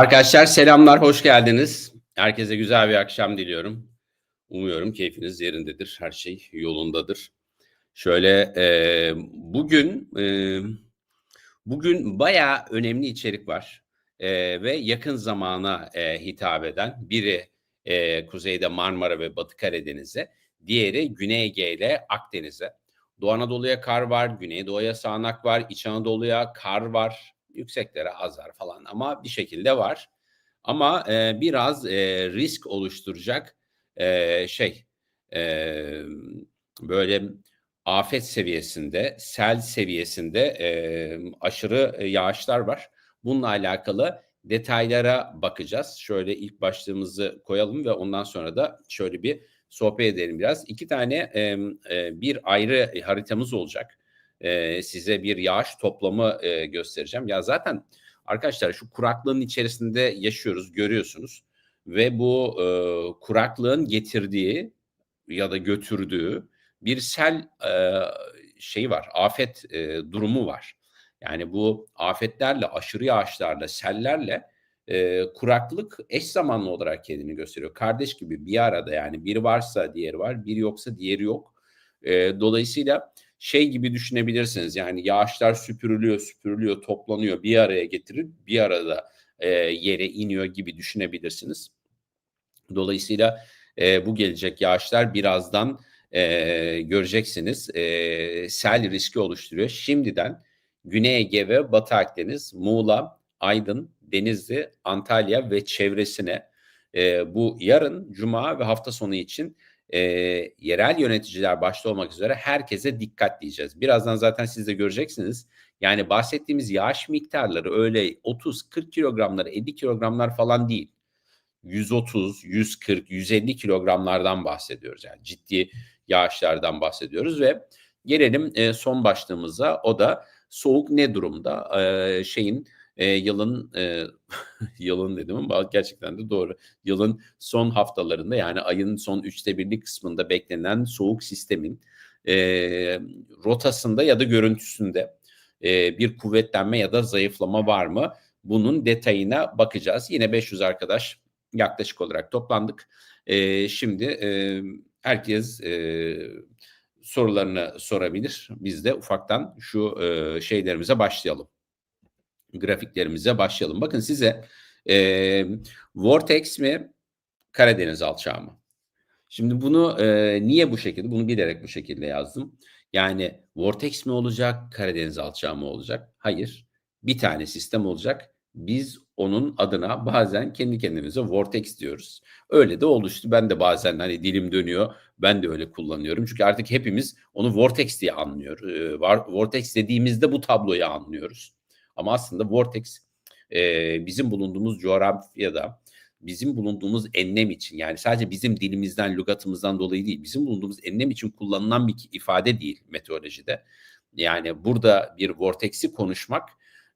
Arkadaşlar selamlar, hoş geldiniz. Herkese güzel bir akşam diliyorum. Umuyorum keyfiniz yerindedir, her şey yolundadır. Şöyle e, bugün e, bugün bayağı önemli içerik var e, ve yakın zamana e, hitap eden biri e, kuzeyde Marmara ve Batı Karadeniz'e, diğeri Güney Ege ile Akdeniz'e. Doğu Anadolu'ya kar var, Güneydoğu'ya sağanak var, İç Anadolu'ya kar var, yükseklere azar falan ama bir şekilde var. Ama e, biraz e, risk oluşturacak e, şey e, böyle afet seviyesinde, sel seviyesinde e, aşırı yağışlar var. Bununla alakalı detaylara bakacağız. Şöyle ilk başlığımızı koyalım ve ondan sonra da şöyle bir sohbet edelim biraz. İki tane e, e, bir ayrı haritamız olacak e, size bir yağış toplamı e, göstereceğim. Ya zaten arkadaşlar şu kuraklığın içerisinde yaşıyoruz görüyorsunuz ve bu e, kuraklığın getirdiği ya da götürdüğü bir sel e, şey var, afet e, durumu var. Yani bu afetlerle, aşırı yağışlarla, sellerle e, kuraklık eş zamanlı olarak kendini gösteriyor. Kardeş gibi bir arada yani bir varsa diğeri var, bir yoksa diğeri yok. E, dolayısıyla şey gibi düşünebilirsiniz. Yani yağışlar süpürülüyor, süpürülüyor, toplanıyor, bir araya getirir, bir arada e, yere iniyor gibi düşünebilirsiniz. Dolayısıyla e, bu gelecek yağışlar birazdan e, göreceksiniz e, sel riski oluşturuyor. Şimdiden Güney Ege ve Batı Akdeniz, Muğla, Aydın, Denizli, Antalya ve çevresine e, bu yarın Cuma ve hafta sonu için e, yerel yöneticiler başta olmak üzere herkese dikkat diyeceğiz. Birazdan zaten siz de göreceksiniz. Yani bahsettiğimiz yağış miktarları öyle 30-40 kilogramlar, 50 kilogramlar falan değil. 130, 140, 150 kilogramlardan bahsediyoruz. Yani ciddi yağışlardan bahsediyoruz ve gelelim e, son başlığımıza. O da soğuk ne durumda? E, şeyin e, yılın e, yılın dedim ama gerçekten de doğru. Yılın son haftalarında yani ayın son üçte birlik kısmında beklenen soğuk sistemin e, rotasında ya da görüntüsünde e, bir kuvvetlenme ya da zayıflama var mı? Bunun detayına bakacağız. Yine 500 arkadaş yaklaşık olarak toplandık. E, şimdi e, herkes e, sorularını sorabilir. Biz de ufaktan şu e, şeylerimize başlayalım grafiklerimize başlayalım. Bakın size e, Vortex mi Karadeniz alçağı mı? Şimdi bunu e, niye bu şekilde? Bunu bilerek bu şekilde yazdım. Yani Vortex mi olacak, Karadeniz alçağı mı olacak? Hayır. Bir tane sistem olacak. Biz onun adına bazen kendi kendimize Vortex diyoruz. Öyle de oluştu. Ben de bazen hani dilim dönüyor. Ben de öyle kullanıyorum. Çünkü artık hepimiz onu Vortex diye anlıyor. E, Vortex dediğimizde bu tabloyu anlıyoruz. Ama aslında vortex e, bizim bulunduğumuz coğrafyada bizim bulunduğumuz enlem için yani sadece bizim dilimizden, lügatımızdan dolayı değil, bizim bulunduğumuz enlem için kullanılan bir ifade değil meteorolojide. Yani burada bir vortex'i konuşmak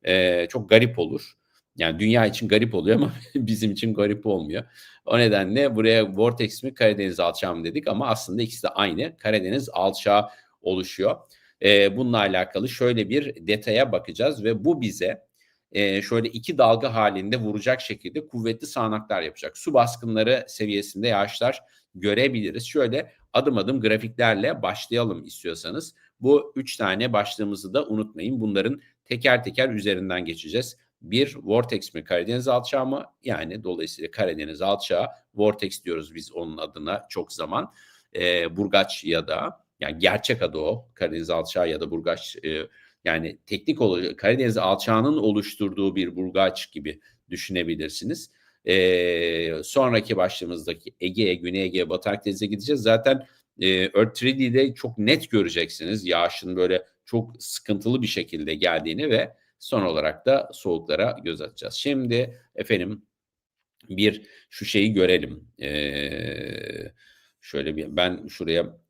e, çok garip olur. Yani dünya için garip oluyor ama bizim için garip olmuyor. O nedenle buraya vortex mi Karadeniz alçağı mı dedik ama aslında ikisi de aynı. Karadeniz alçağı oluşuyor. E, bununla alakalı şöyle bir detaya bakacağız ve bu bize e, şöyle iki dalga halinde vuracak şekilde kuvvetli sağanaklar yapacak. Su baskınları seviyesinde yağışlar görebiliriz. Şöyle adım adım grafiklerle başlayalım istiyorsanız. Bu üç tane başlığımızı da unutmayın. Bunların teker teker üzerinden geçeceğiz. Bir Vortex mi Karadeniz alçağı mı? Yani dolayısıyla Karadeniz alçağı Vortex diyoruz biz onun adına çok zaman. E, Burgaç ya da yani gerçek adı o. Karadeniz alçağı ya da burgaç e, yani teknik olarak Karadeniz alçağının oluşturduğu bir burgaç gibi düşünebilirsiniz. E, sonraki başlığımızdaki Ege'ye, Güney Ege'ye, Batı Akdeniz'e gideceğiz. Zaten e, Earth 3D'de çok net göreceksiniz yağışın böyle çok sıkıntılı bir şekilde geldiğini ve son olarak da soğuklara göz atacağız. Şimdi efendim bir şu şeyi görelim. Ee, şöyle bir ben şuraya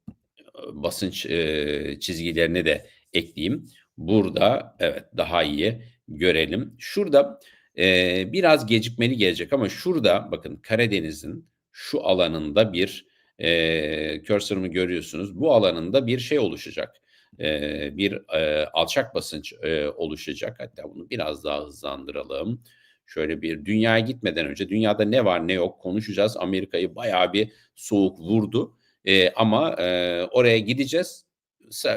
basınç e, çizgilerini de ekleyeyim. Burada evet daha iyi görelim. Şurada e, biraz gecikmeli gelecek ama şurada bakın Karadeniz'in şu alanında bir e, cursor'ımı görüyorsunuz. Bu alanında bir şey oluşacak. E, bir e, alçak basınç e, oluşacak. Hatta bunu biraz daha hızlandıralım. Şöyle bir dünyaya gitmeden önce dünyada ne var ne yok konuşacağız. Amerika'yı bayağı bir soğuk vurdu. E, ama e, oraya gideceğiz.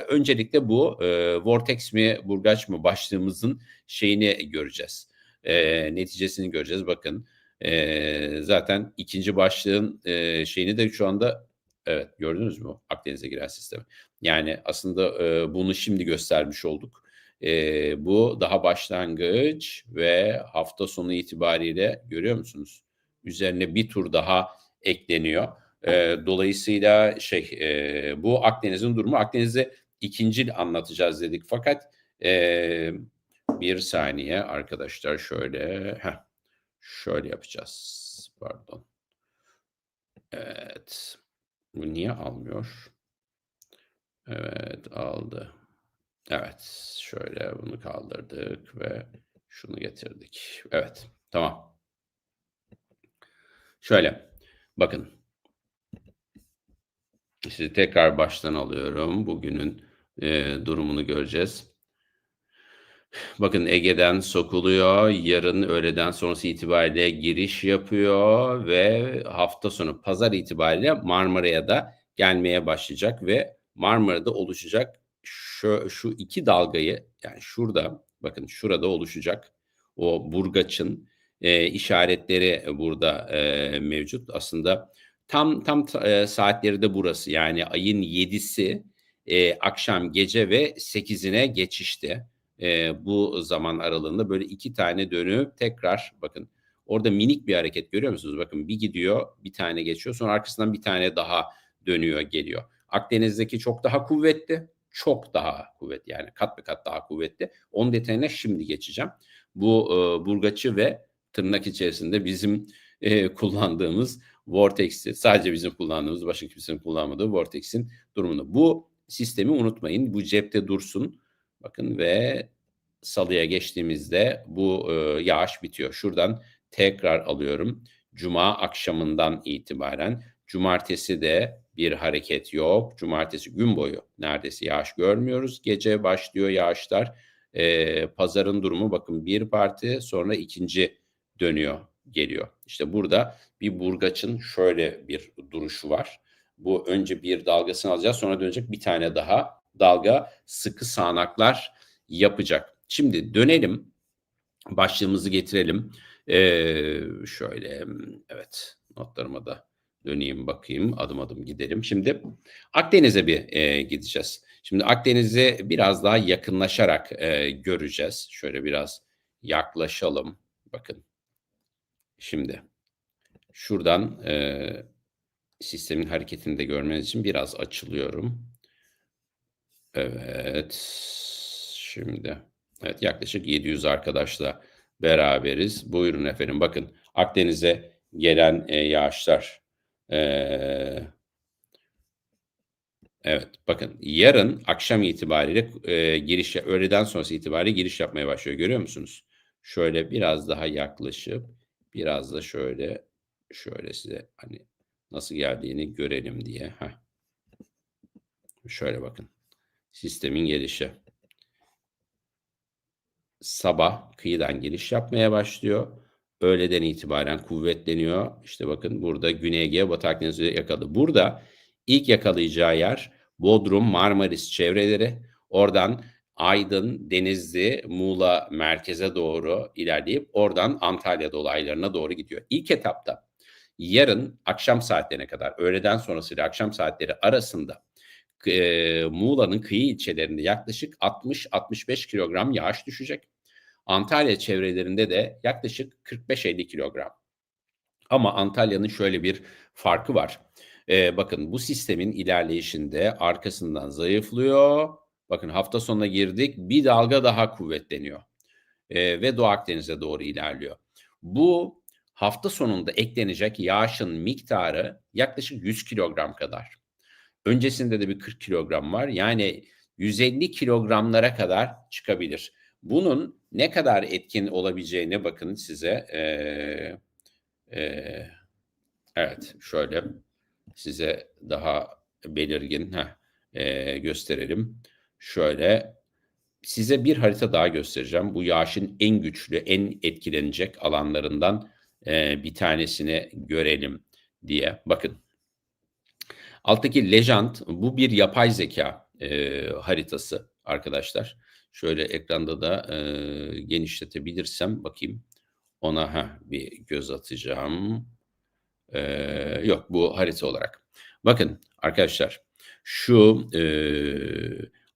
Öncelikle bu e, Vortex mi Burgaç mı başlığımızın şeyini göreceğiz. E, neticesini göreceğiz. Bakın e, zaten ikinci başlığın e, şeyini de şu anda evet gördünüz mü Akdeniz'e giren sistemi. Yani aslında e, bunu şimdi göstermiş olduk. E, bu daha başlangıç ve hafta sonu itibariyle görüyor musunuz? Üzerine bir tur daha ekleniyor. E, dolayısıyla şey e, bu Akdeniz'in durumu. Akdeniz'de ikinci anlatacağız dedik fakat e, bir saniye arkadaşlar şöyle heh, şöyle yapacağız. Pardon. Evet. Bu niye almıyor? Evet aldı. Evet şöyle bunu kaldırdık ve şunu getirdik. Evet tamam. Şöyle bakın. Sizi tekrar baştan alıyorum. Bugünün e, durumunu göreceğiz. Bakın Ege'den sokuluyor. Yarın öğleden sonrası itibariyle giriş yapıyor ve hafta sonu pazar itibariyle Marmara'ya da gelmeye başlayacak ve Marmara'da oluşacak şu, şu iki dalgayı yani şurada bakın şurada oluşacak o burgaçın e, işaretleri burada e, mevcut. Aslında tam tam e, saatleri de burası yani ayın 7'si e, akşam gece ve 8'ine geçişte e, bu zaman aralığında böyle iki tane dönüp tekrar bakın orada minik bir hareket görüyor musunuz? Bakın bir gidiyor bir tane geçiyor sonra arkasından bir tane daha dönüyor geliyor. Akdeniz'deki çok daha kuvvetli çok daha kuvvetli yani kat be kat daha kuvvetli. Onun detayına şimdi geçeceğim. Bu e, burgaçı ve tırnak içerisinde bizim e, kullandığımız Vortex'i sadece bizim kullandığımız başka kimsenin kullanmadığı Vortex'in durumunu. Bu sistemi unutmayın. Bu cepte dursun. Bakın ve salıya geçtiğimizde bu e, yağış bitiyor. Şuradan tekrar alıyorum. Cuma akşamından itibaren cumartesi de bir hareket yok. Cumartesi gün boyu neredeyse yağış görmüyoruz. Gece başlıyor yağışlar. E, pazarın durumu bakın bir parti sonra ikinci dönüyor geliyor. İşte burada bir burgaçın şöyle bir duruşu var. Bu önce bir dalgasını alacağız sonra dönecek bir tane daha dalga sıkı sağanaklar yapacak. Şimdi dönelim başlığımızı getirelim. Ee, şöyle evet notlarıma da döneyim bakayım adım adım gidelim. Şimdi Akdeniz'e bir e, gideceğiz. Şimdi Akdeniz'e biraz daha yakınlaşarak e, göreceğiz. Şöyle biraz yaklaşalım. Bakın şimdi şuradan e, sistemin hareketini de görmeniz için biraz açılıyorum. Evet. Şimdi evet yaklaşık 700 arkadaşla beraberiz. Buyurun efendim bakın Akdeniz'e gelen e, yağışlar ee, evet bakın yarın akşam itibariyle e, giriş öğleden sonrası itibariyle giriş yapmaya başlıyor. Görüyor musunuz? Şöyle biraz daha yaklaşıp biraz da şöyle şöyle size hani nasıl geldiğini görelim diye. Heh. Şöyle bakın. Sistemin gelişi. Sabah kıyıdan giriş yapmaya başlıyor öğleden itibaren kuvvetleniyor. İşte bakın burada Güney Ege, Batı Akdeniz'i yakaladı. Burada ilk yakalayacağı yer Bodrum, Marmaris çevreleri. Oradan Aydın, Denizli, Muğla merkeze doğru ilerleyip oradan Antalya dolaylarına doğru gidiyor. İlk etapta yarın akşam saatlerine kadar öğleden sonrasıyla akşam saatleri arasında e, Muğla'nın kıyı ilçelerinde yaklaşık 60-65 kilogram yağış düşecek. Antalya çevrelerinde de yaklaşık 45-50 kilogram. Ama Antalya'nın şöyle bir farkı var. Ee, bakın bu sistemin ilerleyişinde arkasından zayıflıyor. Bakın hafta sonuna girdik bir dalga daha kuvvetleniyor. Ee, ve Doğu Akdeniz'e doğru ilerliyor. Bu hafta sonunda eklenecek yağışın miktarı yaklaşık 100 kilogram kadar. Öncesinde de bir 40 kilogram var. Yani 150 kilogramlara kadar çıkabilir. Bunun ne kadar etkin olabileceğine bakın size. E, e, evet şöyle size daha belirgin heh, e, gösterelim. Şöyle size bir harita daha göstereceğim. Bu yağışın en güçlü, en etkilenecek alanlarından e, bir tanesini görelim diye. Bakın. Alttaki Legend bu bir yapay zeka e, haritası arkadaşlar. Şöyle ekranda da e, genişletebilirsem bakayım. Ona ha bir göz atacağım. E, yok bu harita olarak. Bakın arkadaşlar şu e,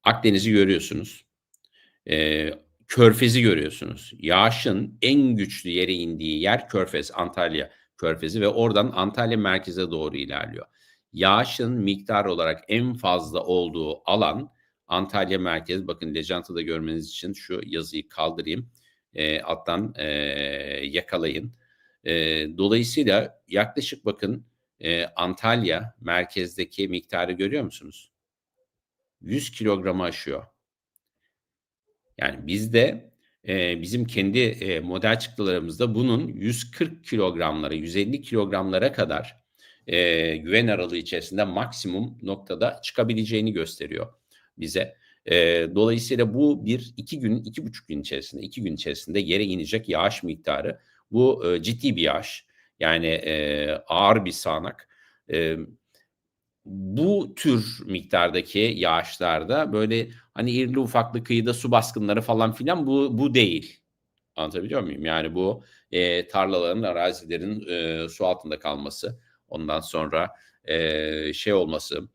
Akdeniz'i görüyorsunuz. E, Körfez'i görüyorsunuz. Yağışın en güçlü yere indiği yer Körfez, Antalya Körfezi ve oradan Antalya merkeze doğru ilerliyor. Yağışın miktar olarak en fazla olduğu alan Antalya merkez. Bakın Lejant'ı da görmeniz için şu yazıyı kaldırayım. E, alttan e, yakalayın. E, dolayısıyla yaklaşık bakın e, Antalya merkezdeki miktarı görüyor musunuz? 100 kilogramı aşıyor. Yani bizde e, bizim kendi e, model çıktılarımızda bunun 140 kilogramlara, 150 kilogramlara kadar e, güven aralığı içerisinde maksimum noktada çıkabileceğini gösteriyor bize. E, dolayısıyla bu bir iki gün, iki buçuk gün içerisinde, iki gün içerisinde yere inecek yağış miktarı. Bu e, ciddi bir yağış. Yani e, ağır bir sağanak. E, bu tür miktardaki yağışlarda böyle hani irli ufaklı kıyıda su baskınları falan filan bu bu değil. Anlatabiliyor muyum? Yani bu e, tarlaların, arazilerin e, su altında kalması, ondan sonra e, şey olması,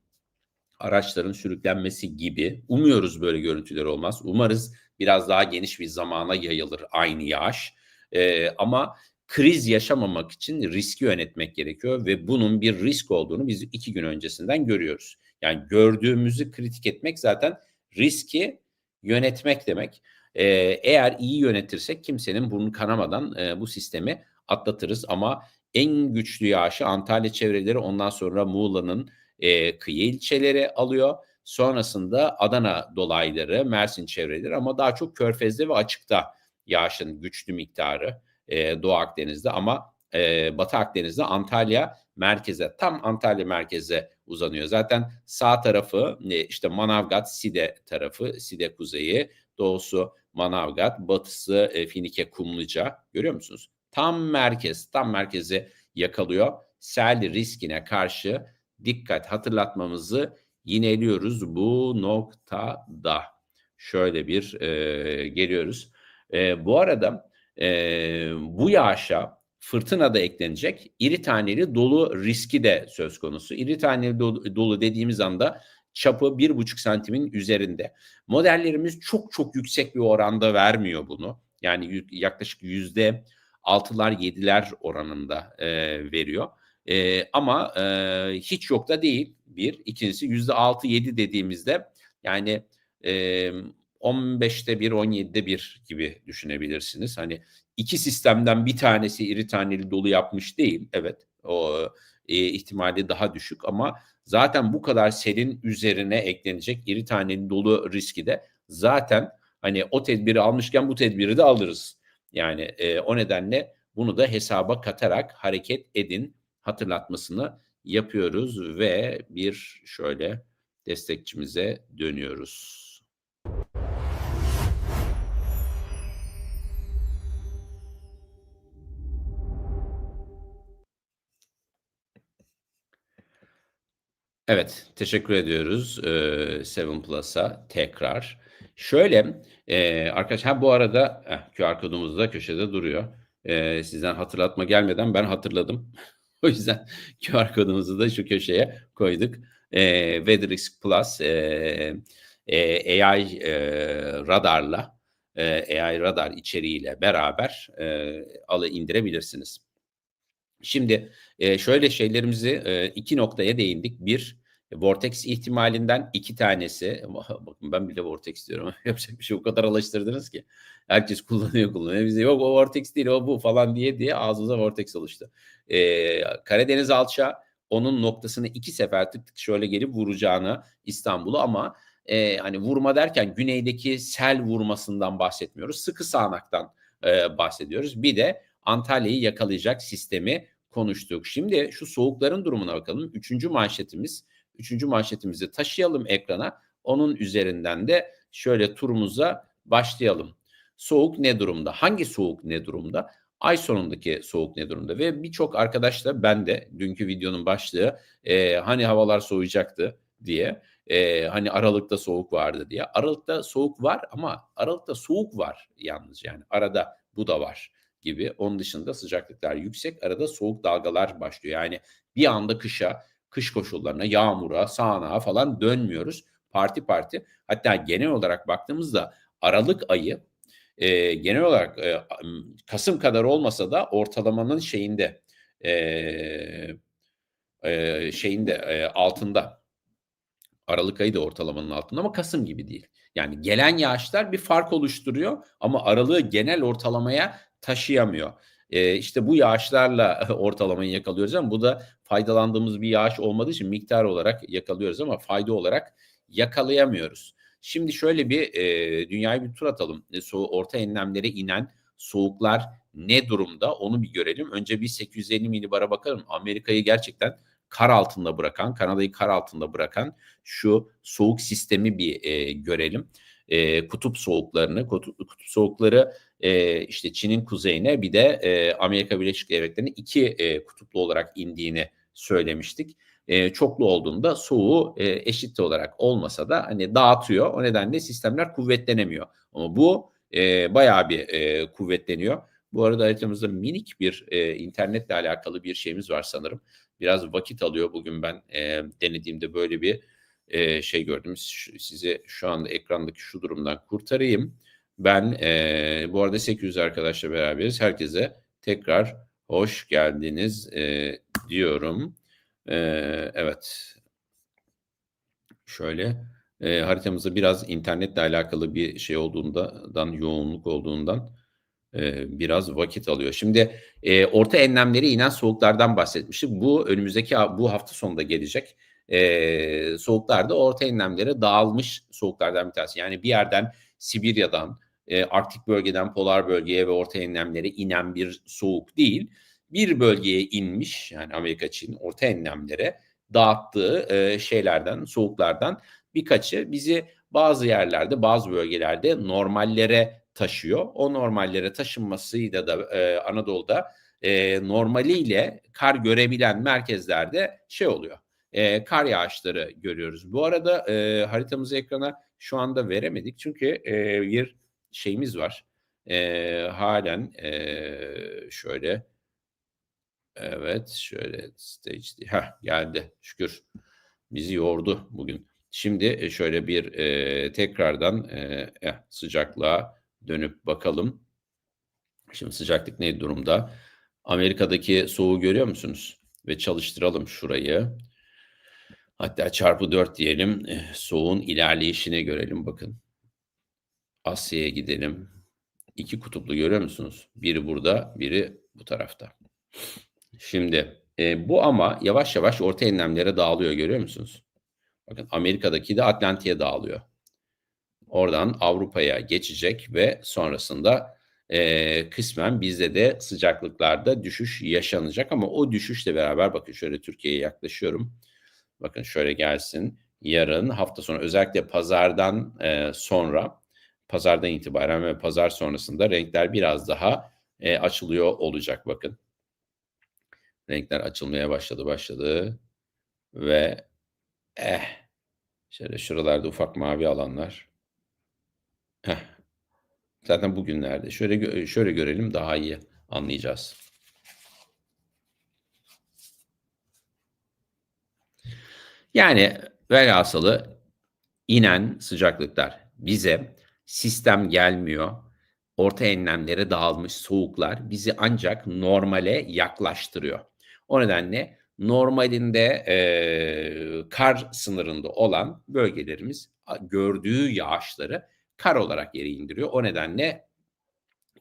araçların sürüklenmesi gibi. Umuyoruz böyle görüntüler olmaz. Umarız biraz daha geniş bir zamana yayılır aynı yağış. E, ama kriz yaşamamak için riski yönetmek gerekiyor ve bunun bir risk olduğunu biz iki gün öncesinden görüyoruz. Yani gördüğümüzü kritik etmek zaten riski yönetmek demek. Ee, eğer iyi yönetirsek kimsenin burnu kanamadan e, bu sistemi atlatırız ama en güçlü yağışı Antalya çevreleri ondan sonra Muğla'nın e, kıyı ilçeleri alıyor. Sonrasında Adana dolayları, Mersin çevreleri ama daha çok Körfez'de ve açıkta yağışın güçlü miktarı e, Doğu Akdeniz'de ama e, Batı Akdeniz'de Antalya merkeze tam Antalya merkeze uzanıyor. Zaten sağ tarafı e, işte Manavgat, Side tarafı, Side kuzeyi, doğusu Manavgat, batısı e, Finike, Kumluca görüyor musunuz? Tam merkez, tam merkezi yakalıyor. Sel riskine karşı dikkat hatırlatmamızı yineliyoruz bu noktada. Şöyle bir e, geliyoruz. E, bu arada e, bu yağışa fırtına da eklenecek. İri taneli dolu riski de söz konusu. İri taneli dolu, dolu dediğimiz anda çapı bir buçuk santimin üzerinde. Modellerimiz çok çok yüksek bir oranda vermiyor bunu. Yani yaklaşık yüzde altılar yediler oranında e, veriyor. E, ama e, hiç yok da değil bir. İkincisi yüzde altı yedi dediğimizde yani e, 15'te bir, 17'de bir gibi düşünebilirsiniz. Hani iki sistemden bir tanesi iri taneli dolu yapmış değil. Evet o e, ihtimali daha düşük ama zaten bu kadar selin üzerine eklenecek iri taneli dolu riski de zaten hani o tedbiri almışken bu tedbiri de alırız. Yani e, o nedenle bunu da hesaba katarak hareket edin hatırlatmasını yapıyoruz ve bir şöyle destekçimize dönüyoruz. Evet, teşekkür ediyoruz e, Seven Plus'a tekrar. Şöyle e, arkadaşlar bu arada eh, QR kodumuz da köşede duruyor. E, sizden hatırlatma gelmeden ben hatırladım. o yüzden QR kodumuzu da şu köşeye koyduk. E, Weatherix Plus e, e, AI e, radarla e, AI radar içeriğiyle beraber e, alı indirebilirsiniz. Şimdi e, şöyle şeylerimizi e, iki noktaya değindik. Bir, Vortex ihtimalinden iki tanesi. Bakın ben bile Vortex diyorum. Yapacak bir şey o kadar alıştırdınız ki. Herkes kullanıyor kullanıyor. Bize yok o Vortex değil o bu falan diye diye ağzımıza Vortex oluştu. Ee, Karadeniz alça onun noktasını iki sefer tık tık şöyle gelip vuracağını İstanbul'u ama e, hani vurma derken güneydeki sel vurmasından bahsetmiyoruz. Sıkı sağanaktan e, bahsediyoruz. Bir de Antalya'yı yakalayacak sistemi konuştuk. Şimdi şu soğukların durumuna bakalım. Üçüncü manşetimiz. Üçüncü manşetimizi taşıyalım ekrana. Onun üzerinden de şöyle turumuza başlayalım. Soğuk ne durumda? Hangi soğuk ne durumda? Ay sonundaki soğuk ne durumda? Ve birçok arkadaş da ben de dünkü videonun başlığı e, hani havalar soğuyacaktı diye e, hani Aralık'ta soğuk vardı diye. Aralık'ta soğuk var ama Aralık'ta soğuk var yalnız yani arada bu da var gibi. Onun dışında sıcaklıklar yüksek arada soğuk dalgalar başlıyor. Yani bir anda kışa, kış koşullarına, yağmura, sağanağa falan dönmüyoruz. Parti parti. Hatta genel olarak baktığımızda Aralık ayı e, genel olarak e, Kasım kadar olmasa da ortalamanın şeyinde e, e, şeyinde e, altında Aralık ayı da ortalamanın altında ama Kasım gibi değil. Yani gelen yağışlar bir fark oluşturuyor ama aralığı genel ortalamaya taşıyamıyor. E, işte bu yağışlarla ortalamayı yakalıyoruz ama bu da faydalandığımız bir yağış olmadığı için miktar olarak yakalıyoruz ama fayda olarak yakalayamıyoruz. Şimdi şöyle bir e, dünyayı bir tur atalım. E, so orta enlemlere inen soğuklar ne durumda onu bir görelim. Önce bir 850 milibara bakalım. Amerika'yı gerçekten kar altında bırakan, Kanada'yı kar altında bırakan şu soğuk sistemi bir e, görelim. E, kutup soğuklarını, kutup, kutup soğukları e, işte Çin'in kuzeyine bir de e, Amerika Birleşik Devletleri'nin iki e, kutuplu olarak indiğini söylemiştik. E, çoklu olduğunda soğuğu e, eşit olarak olmasa da hani dağıtıyor. O nedenle sistemler kuvvetlenemiyor. Ama bu e, bayağı bir e, kuvvetleniyor. Bu arada haritamızda minik bir e, internetle alakalı bir şeyimiz var sanırım. Biraz vakit alıyor bugün ben e, denediğimde böyle bir e, şey gördüm. Sizi şu anda ekrandaki şu durumdan kurtarayım. Ben e, bu arada 800 arkadaşla beraberiz. Herkese tekrar hoş geldiniz e, diyorum. E, evet. Şöyle e, haritamızda biraz internetle alakalı bir şey olduğundan, yoğunluk olduğundan e, biraz vakit alıyor. Şimdi e, orta enlemleri inen soğuklardan bahsetmiştik. Bu önümüzdeki bu hafta sonunda gelecek. E, soğuklar da orta enlemlere dağılmış soğuklardan bir tanesi. Yani bir yerden Sibirya'dan, e, Arktik bölgeden polar bölgeye ve orta enlemlere inen bir soğuk değil. Bir bölgeye inmiş yani Amerika Çin orta enlemlere dağıttığı e, şeylerden, soğuklardan birkaçı bizi bazı yerlerde, bazı bölgelerde normallere taşıyor. O normallere taşınmasıyla da e, Anadolu'da e, normaliyle kar görebilen merkezlerde şey oluyor. E, kar yağışları görüyoruz. Bu arada e, haritamızı ekrana şu anda veremedik çünkü e, bir şeyimiz var. E, halen e, şöyle evet şöyle stage ha geldi şükür bizi yordu bugün. Şimdi şöyle bir e, tekrardan e, sıcaklığa dönüp bakalım. Şimdi sıcaklık ne durumda? Amerika'daki soğuğu görüyor musunuz? Ve çalıştıralım şurayı. Hatta çarpı 4 diyelim. Eh, soğuğun ilerleyişini görelim bakın. Asya'ya gidelim. İki kutuplu görüyor musunuz? Biri burada, biri bu tarafta. Şimdi e, bu ama yavaş yavaş orta enlemlere dağılıyor görüyor musunuz? Bakın Amerika'daki de Atlantik'e dağılıyor. Oradan Avrupa'ya geçecek ve sonrasında e, kısmen bizde de sıcaklıklarda düşüş yaşanacak ama o düşüşle beraber bakın şöyle Türkiye'ye yaklaşıyorum. Bakın şöyle gelsin. Yarın hafta sonu özellikle pazardan e, sonra pazardan itibaren ve pazar sonrasında renkler biraz daha e, açılıyor olacak bakın. Renkler açılmaya başladı başladı ve eh şöyle şuralarda ufak mavi alanlar Heh. Zaten bugünlerde. Şöyle şöyle görelim daha iyi anlayacağız. Yani velhasılı inen sıcaklıklar bize sistem gelmiyor. Orta enlemlere dağılmış soğuklar bizi ancak normale yaklaştırıyor. O nedenle normalinde e, kar sınırında olan bölgelerimiz gördüğü yağışları kar olarak yere indiriyor. O nedenle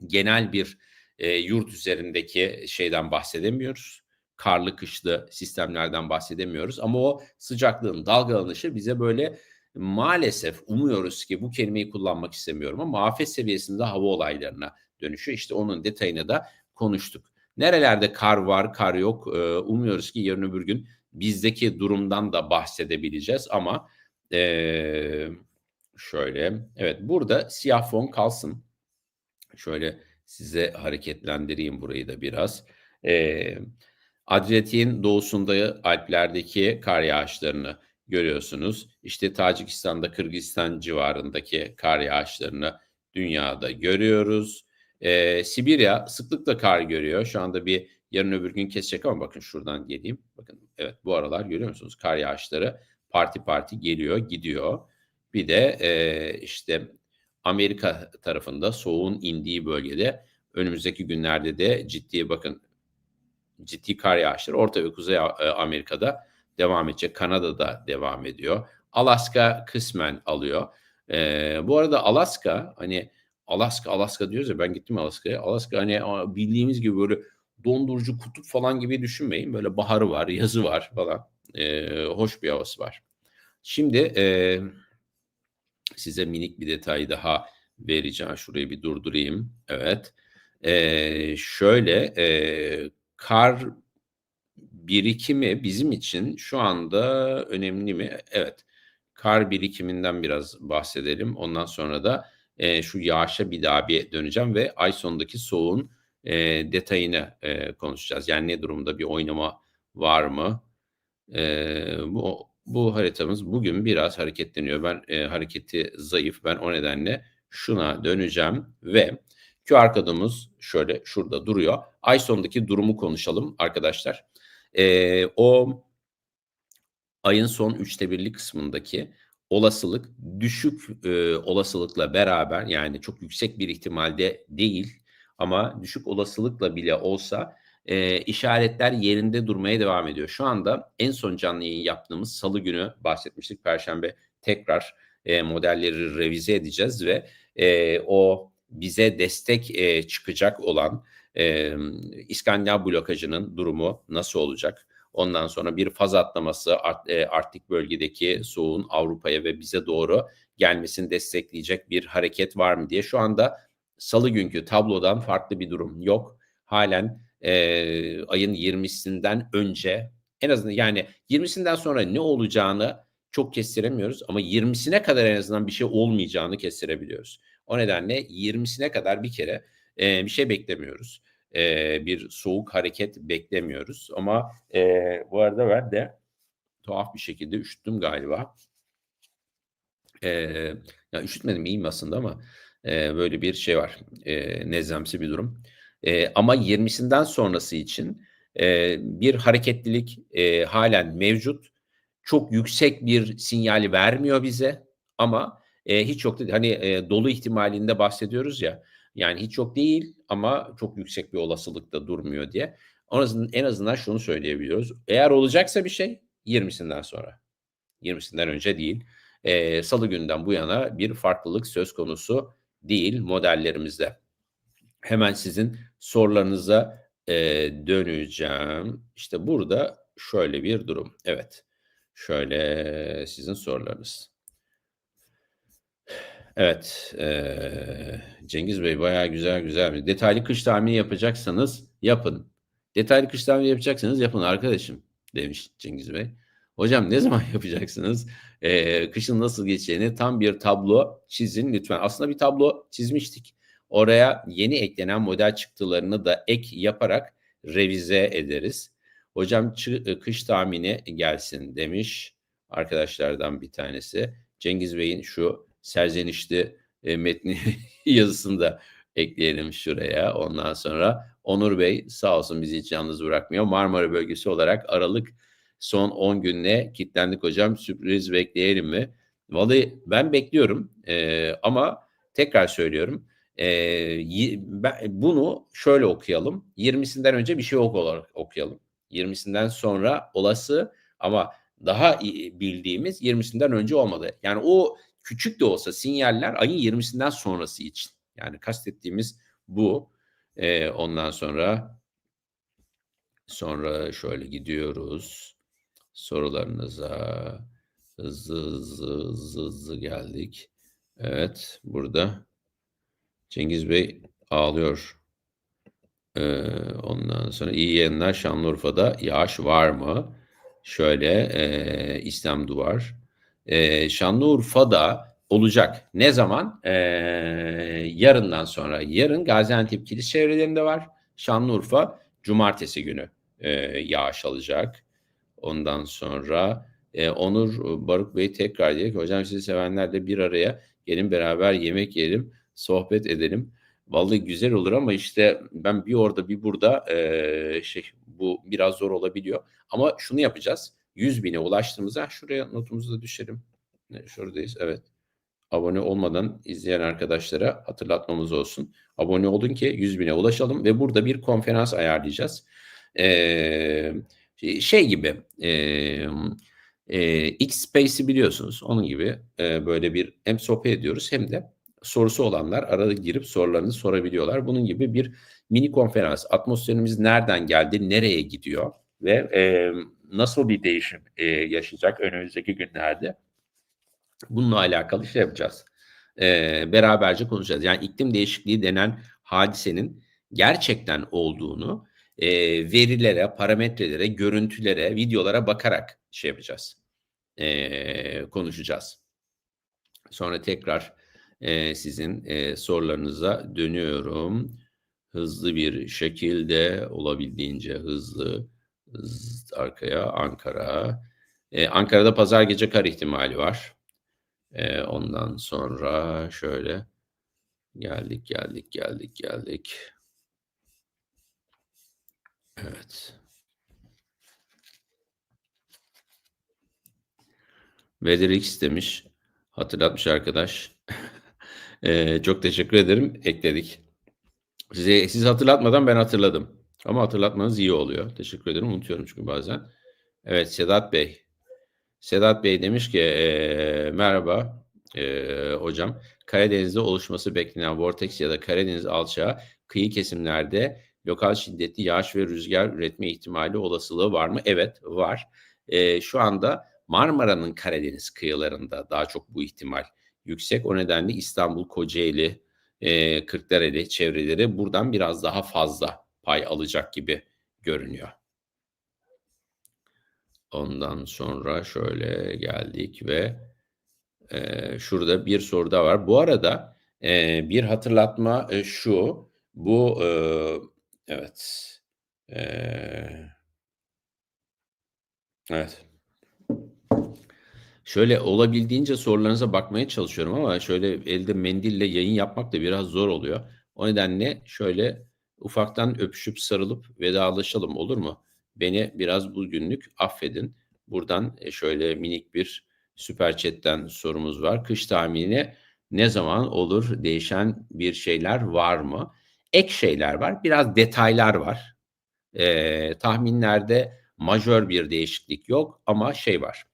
genel bir e, yurt üzerindeki şeyden bahsedemiyoruz. Karlı kışlı sistemlerden bahsedemiyoruz. Ama o sıcaklığın dalgalanışı bize böyle maalesef umuyoruz ki bu kelimeyi kullanmak istemiyorum ama afet seviyesinde hava olaylarına dönüşüyor. İşte onun detayını da konuştuk. Nerelerde kar var, kar yok e, umuyoruz ki yarın öbür gün bizdeki durumdan da bahsedebileceğiz ama e, Şöyle. Evet burada siyah fon kalsın. Şöyle size hareketlendireyim burayı da biraz. Ee, Adriyatik'in doğusunda Alplerdeki kar yağışlarını görüyorsunuz. İşte Tacikistan'da, Kırgızistan civarındaki kar yağışlarını dünyada görüyoruz. Ee, Sibirya sıklıkla kar görüyor. Şu anda bir yarın öbür gün kesecek ama bakın şuradan geleyim. Bakın evet bu aralar görüyor musunuz? Kar yağışları parti parti geliyor, gidiyor. Bir de e, işte Amerika tarafında soğuğun indiği bölgede önümüzdeki günlerde de ciddi bakın ciddi kar yağışları Orta ve Kuzey Amerika'da devam edecek. Kanada'da devam ediyor. Alaska kısmen alıyor. Ee, bu arada Alaska hani Alaska Alaska diyoruz ya ben gittim Alaska'ya. Alaska hani bildiğimiz gibi böyle dondurucu kutup falan gibi düşünmeyin. Böyle baharı var, yazı var falan. Ee, hoş bir havası var. Şimdi e, size minik bir detay daha vereceğim. Şurayı bir durdurayım. Evet. Ee, şöyle e, kar birikimi bizim için şu anda önemli mi? Evet. Kar birikiminden biraz bahsedelim. Ondan sonra da e, şu yağışa bir daha bir döneceğim ve ay sonundaki soğuğun e, detayını e, konuşacağız. Yani ne durumda bir oynama var mı? E, bu bu haritamız bugün biraz hareketleniyor. Ben e, hareketi zayıf. Ben o nedenle şuna döneceğim ve QR kodumuz şöyle şurada duruyor. Ay sonundaki durumu konuşalım arkadaşlar. E, o ayın son üçte birlik kısmındaki olasılık düşük e, olasılıkla beraber yani çok yüksek bir ihtimalde değil ama düşük olasılıkla bile olsa e, işaretler yerinde durmaya devam ediyor. Şu anda en son canlı yayın yaptığımız salı günü bahsetmiştik. Perşembe tekrar e, modelleri revize edeceğiz ve e, o bize destek e, çıkacak olan e, İskandinav blokajının durumu nasıl olacak? Ondan sonra bir faz atlaması Art, e, Arktik bölgedeki soğuğun Avrupa'ya ve bize doğru gelmesini destekleyecek bir hareket var mı diye. Şu anda salı günkü tablodan farklı bir durum yok. Halen e, ayın 20'sinden önce en azından yani 20'sinden sonra ne olacağını çok kestiremiyoruz ama 20'sine kadar en azından bir şey olmayacağını kestirebiliyoruz. O nedenle 20'sine kadar bir kere e, bir şey beklemiyoruz. E, bir soğuk hareket beklemiyoruz. Ama e, bu arada ben de tuhaf bir şekilde üşüttüm galiba. E, ya üşütmedim iyiyim aslında ama e, böyle bir şey var. E, nezlemsi bir durum. E, ama 20'sinden sonrası için e, bir hareketlilik e, halen mevcut. Çok yüksek bir sinyali vermiyor bize ama e, hiç yok. Hani e, dolu ihtimalinde bahsediyoruz ya. Yani hiç yok değil ama çok yüksek bir olasılıkta durmuyor diye. En azından, şunu söyleyebiliyoruz. Eğer olacaksa bir şey 20'sinden sonra. 20'sinden önce değil. E, Salı günden bu yana bir farklılık söz konusu değil modellerimizde. Hemen sizin sorularınıza e, döneceğim. İşte burada şöyle bir durum. Evet. Şöyle sizin sorularınız. Evet, eee, Cengiz Bey bayağı güzel güzel. Detaylı kış tahmini yapacaksanız yapın. Detaylı kış tahmini yapacaksanız yapın arkadaşım demiş Cengiz Bey. Hocam ne zaman yapacaksınız? Eee, kışın nasıl geçeceğini tam bir tablo çizin lütfen. Aslında bir tablo çizmiştik. Oraya yeni eklenen model çıktılarını da ek yaparak revize ederiz. Hocam kış tahmini gelsin demiş arkadaşlardan bir tanesi. Cengiz Bey'in şu serzenişli e, metni yazısında ekleyelim şuraya. Ondan sonra Onur Bey sağ olsun bizi hiç yalnız bırakmıyor. Marmara bölgesi olarak Aralık son 10 günle kilitlendik hocam. Sürpriz bekleyelim mi? Vallahi ben bekliyorum ee, ama tekrar söylüyorum. Ee, ben, bunu şöyle okuyalım. 20'sinden önce bir şey ok olarak okuyalım. 20'sinden sonra olası ama daha bildiğimiz 20'sinden önce olmadı. Yani o küçük de olsa sinyaller ayın 20'sinden sonrası için. Yani kastettiğimiz bu. E, ondan sonra sonra şöyle gidiyoruz sorularınıza hızlı hızlı hızlı hızlı geldik. Evet burada Cengiz Bey ağlıyor. Ee, ondan sonra iyi yayınlar Şanlıurfa'da yağış var mı? Şöyle e, İslam Duvar e, Şanlıurfa'da olacak. Ne zaman? Ee, yarından sonra. Yarın Gaziantep Kilis çevrelerinde var. Şanlıurfa cumartesi günü e, yağış alacak. Ondan sonra e, Onur Baruk Bey tekrar ki hocam sizi sevenler de bir araya gelin beraber yemek yiyelim, sohbet edelim. Vallahi güzel olur ama işte ben bir orada bir burada e, şey bu biraz zor olabiliyor. Ama şunu yapacağız. 100 bine ulaştığımızda şuraya notumuzu da düşelim. Şuradayız evet. Abone olmadan izleyen arkadaşlara hatırlatmamız olsun. Abone olun ki 100 bine ulaşalım ve burada bir konferans ayarlayacağız. Ee, şey gibi e, e, X Space'i biliyorsunuz. Onun gibi e, böyle bir hem sohbet ediyoruz hem de sorusu olanlar arada girip sorularını sorabiliyorlar. Bunun gibi bir mini konferans. Atmosferimiz nereden geldi, nereye gidiyor ve e, nasıl bir değişim e, yaşayacak önümüzdeki günlerde? Bununla alakalı şey yapacağız. E, beraberce konuşacağız. Yani iklim değişikliği denen hadisenin gerçekten olduğunu e, verilere, parametrelere, görüntülere, videolara bakarak şey yapacağız. E, konuşacağız. Sonra tekrar e, sizin e, sorularınıza dönüyorum. Hızlı bir şekilde olabildiğince hızlı, arkaya Ankara. E, Ankara'da pazar gece kar ihtimali var. E, ondan sonra şöyle geldik geldik geldik geldik. Evet. Weather demiş. Hatırlatmış arkadaş. ee, çok teşekkür ederim. Ekledik. Size, siz hatırlatmadan ben hatırladım. Ama hatırlatmanız iyi oluyor. Teşekkür ederim. Unutuyorum çünkü bazen. Evet Sedat Bey. Sedat Bey demiş ki e, merhaba e, hocam. Karadeniz'de oluşması beklenen vortex ya da Karadeniz alçağı kıyı kesimlerde lokal şiddetli yağış ve rüzgar üretme ihtimali olasılığı var mı? Evet var. E, şu anda Marmara'nın Karadeniz kıyılarında daha çok bu ihtimal yüksek. O nedenle İstanbul, Kocaeli, e, Kırklareli çevreleri buradan biraz daha fazla pay alacak gibi görünüyor. Ondan sonra şöyle geldik ve e, şurada bir soru da var. Bu arada e, bir hatırlatma e, şu. Bu e, evet. E, evet. Şöyle olabildiğince sorularınıza bakmaya çalışıyorum ama şöyle elde mendille yayın yapmak da biraz zor oluyor. O nedenle şöyle ufaktan öpüşüp sarılıp vedalaşalım olur mu? Beni biraz bugünlük affedin. Buradan e, şöyle minik bir süper chatten sorumuz var. Kış tahmini ne zaman olur? Değişen bir şeyler var mı? Ek şeyler var. Biraz detaylar var. Ee, tahminlerde majör bir değişiklik yok ama şey var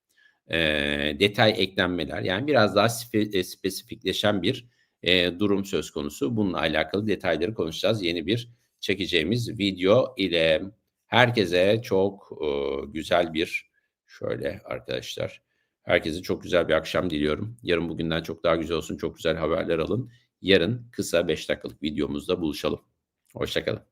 e, detay eklenmeler yani biraz daha spe, spesifikleşen bir e, durum söz konusu. Bununla alakalı detayları konuşacağız yeni bir çekeceğimiz video ile. Herkese çok e, güzel bir şöyle arkadaşlar herkese çok güzel bir akşam diliyorum. Yarın bugünden çok daha güzel olsun. Çok güzel haberler alın. Yarın kısa 5 dakikalık videomuzda buluşalım. Hoşçakalın.